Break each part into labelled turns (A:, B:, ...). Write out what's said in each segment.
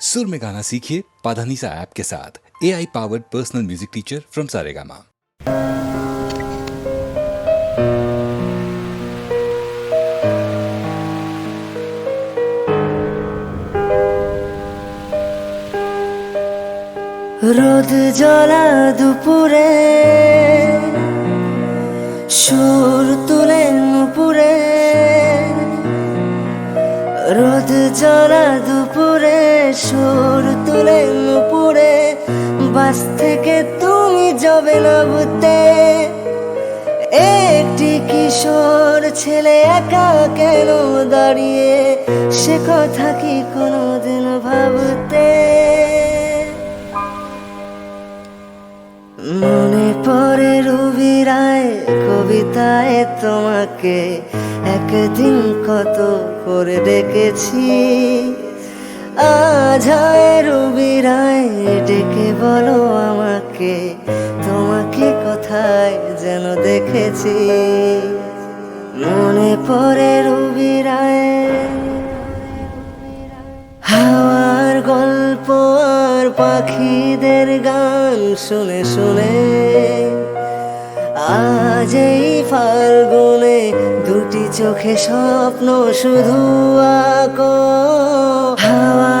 A: सुर में गाना सीखिए पाधानीसा ऐप के साथ A I powered personal music teacher from Saregama
B: রোদ জ্বলা দুপুরে সুর তুলে নুপুরে রোদ জ্বলা দুপুরে সুর তুলে নুপুরে, বাস থেকে তুমি যাবে না বুঝতে। একটি কিশোর ছেলে একা কেন দাঁড়িয়ে? সে কথা কি কোনোদিন ভাবতে? মনে পড়ে রবি রায় কবিতায় তোমাকে। একদিন কত করে ডেকেছি। আজ হয় রায় ডেকে বলো আমাকে, তোমাকে কোথায় যেন দেখেছি। মনে পড়ে রবি রায় হাওয়ার গল্প আর পাখিদের গান শুনে শুনে। আজ এই ফাল্গুনে দুটি চোখে স্বপ্ন শুধু আঁকো। হাওয়ার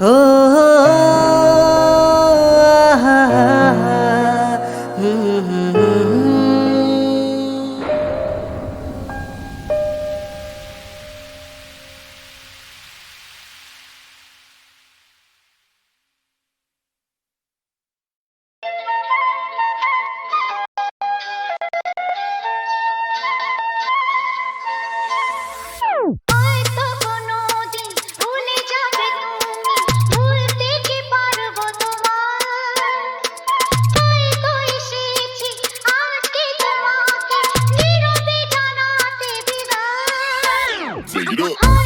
C: oh. oh, oh. Play it up.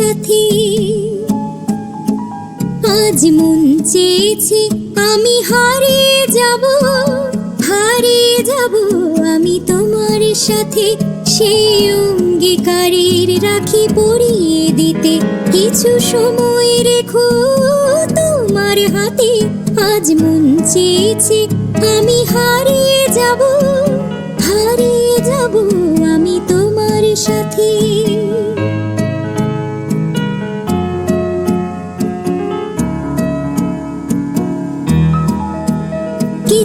C: সাথে। আজ মন চেয়েছে, আমি হারিয়ে যাব হারিয়ে যাব আমি তোমার সাথে। সেই অঙ্গীকারের রাখি পরিয়ে দিতে কিছু সময় রেখো তোমার হাতে। আজ মন চেয়েছে, আমি হারিয়ে যাব হারিয়ে যাব আমি তোমার সাথে।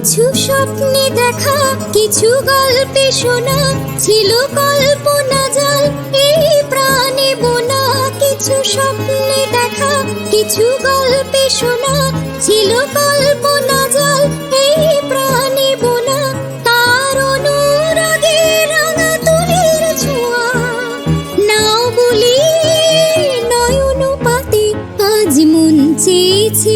C: কিছু স্বপ্নে দেখা, কিছু গল্পে শোনা, ছিল কল্পনা জাল, এই প্রাণে বোনা। কিছু স্বপ্নে দেখা, কিছু গল্পে শোনা, ছিল কল্পনা জাল, এই প্রাণে বোনা। তার অনুরাগে রাঙা তুলির ছোঁয়া। নাও বলি নয়ন পাতে আজ মন চেয়েছে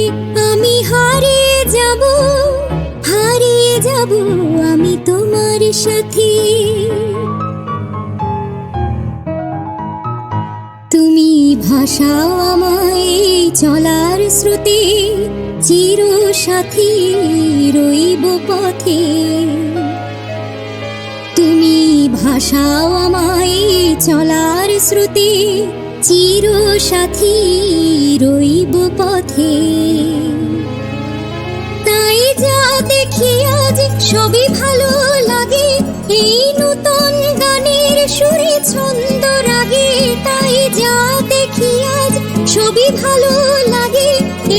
C: যাব আমি তোমার সাথে। তুমি ভাষাও আমায় চলার স্রোতে চির সাথী রইব পথে। তুমি ভাষাও আমায় চলার স্রোতে চির সাথী রইব পথে। যা দেখি আজ সবই ভালো লাগে। এই নতুন গানের সুরে ছন্দ রাগে, তাই যা দেখি আজ সবই ভালো লাগে।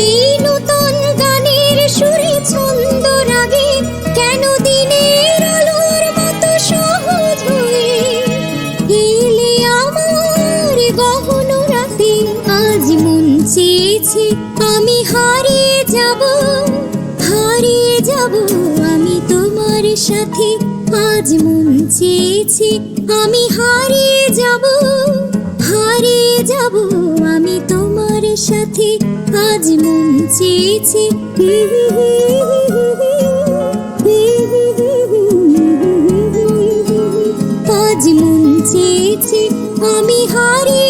C: এই নতুন গানের সুরে ছন্দ রাগে, কেন দিনের আলোর মতো সহজ হয়ে এলে আমার গহন রাতে আজ মন চেয়েছে, আমি হারিয়ে যাব। হারিয়ে যাব আমি তোমার সাথে। আজ মন চেয়েছি আমি হারিয়ে যাব। হারিয়ে যাব আমি তোমার সাথে। আজ মন চেয়েছি। আজ মন চেয়েছি আমি হারিয়ে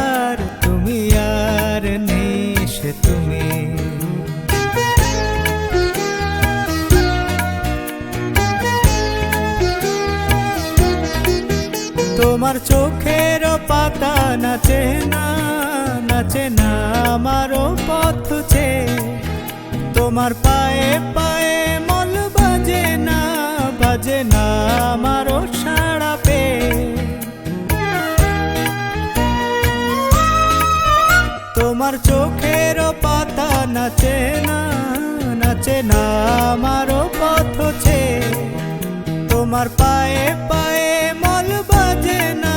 D: তোমার চোখের পাতা নাচে না নাচে না, আমারও পথ তোমার পায়ে পায়ে মল বাজে না বাজে না, আমারও সাড়া পে। তোমার চোখের পাতা নাচে না নাচে না, আমারও পথ তোমার পায়ে পায়ে বাজে না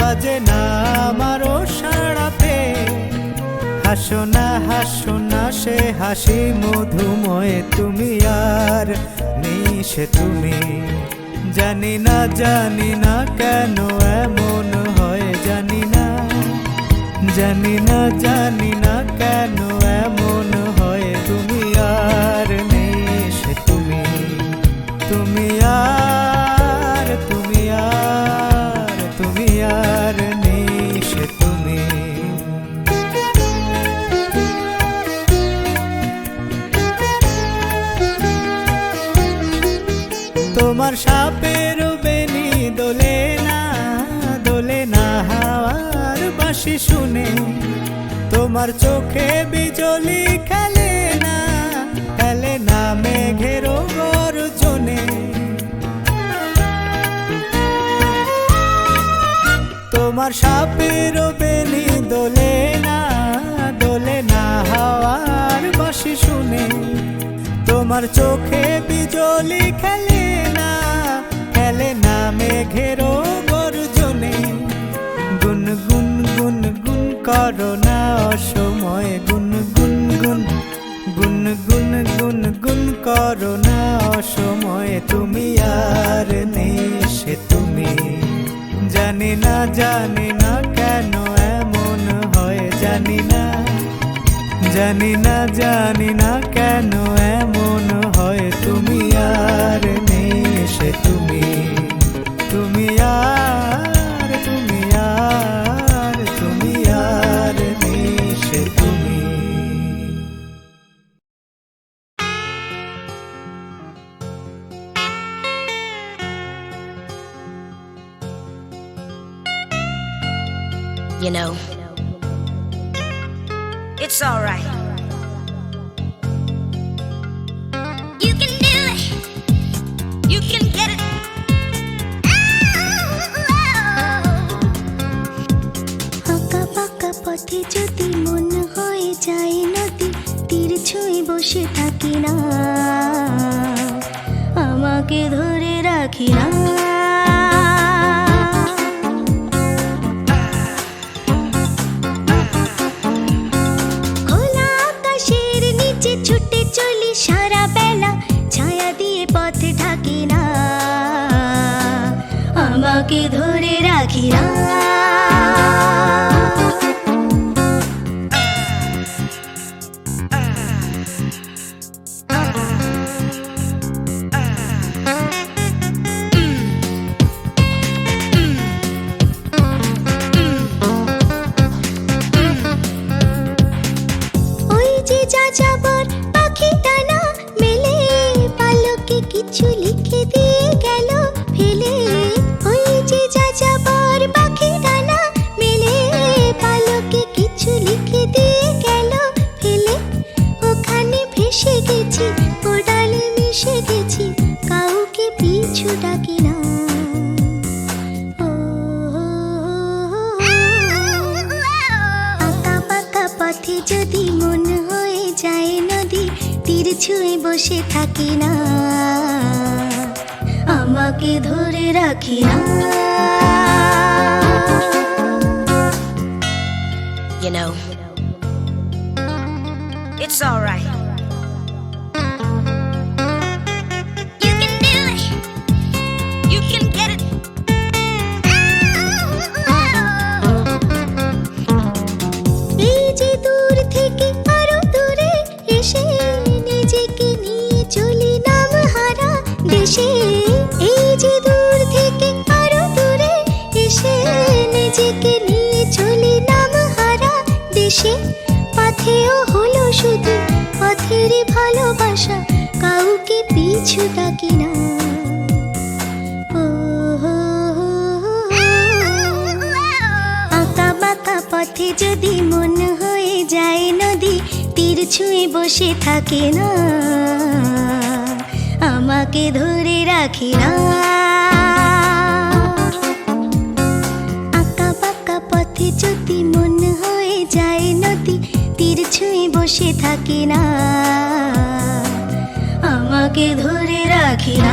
D: বাজে না আমারও সাড়াতে হাসো না হাসো না সে হাসি মধুময়, তুমি আর সে তুমি। জানি না জানি না কেন এমন হয়, জানি না। জানি না জানি না কেন এমন হয়, তুমি আর নেই তুমি। তুমি আর আর নেই তুমি তোমার সাপের বেনি দোলে না দোলে না হাওয়ার বাসি শুনে তোমার চোখে বিজলি খেলে তোমার সাপের বেলি দোলে না দোলে না হাওয়ার বাসি শুনে। তোমার চোখে বিজলি খেলে না খেলে না মেঘের গর্জনে। গুন গুন গুন গুন করো না অসময় গুন গুন গুন গুন গুন গুন গুন করো না অসময়, তুমি আর নেই। জানি না কেন এমন হয় জানি না। জানি না জানি না কেন এমন
E: বসে থাকি না আমাকে ধরে রাখি না। এসে এই যে দূর থেকে
F: আরও
G: দূরে এসে নিজেকে নিয়ে চলি নাম হারা দেশে।
E: পাথেও হলো শুধু পথের ভালোবাসা, কাউকে পিছু ডাকি না। আঁকা বাঁকা পথে যদি মন হয়ে যায় নদী, তীর ছুঁয়ে বসে থাকে না। আমাকে ধরে রাখি না। আঁকা পাকা পথে যদি মন হয়ে যায় নদী, তীর ছুঁয়ে বসে থাকি না। আমাকে ধরে রাখি না।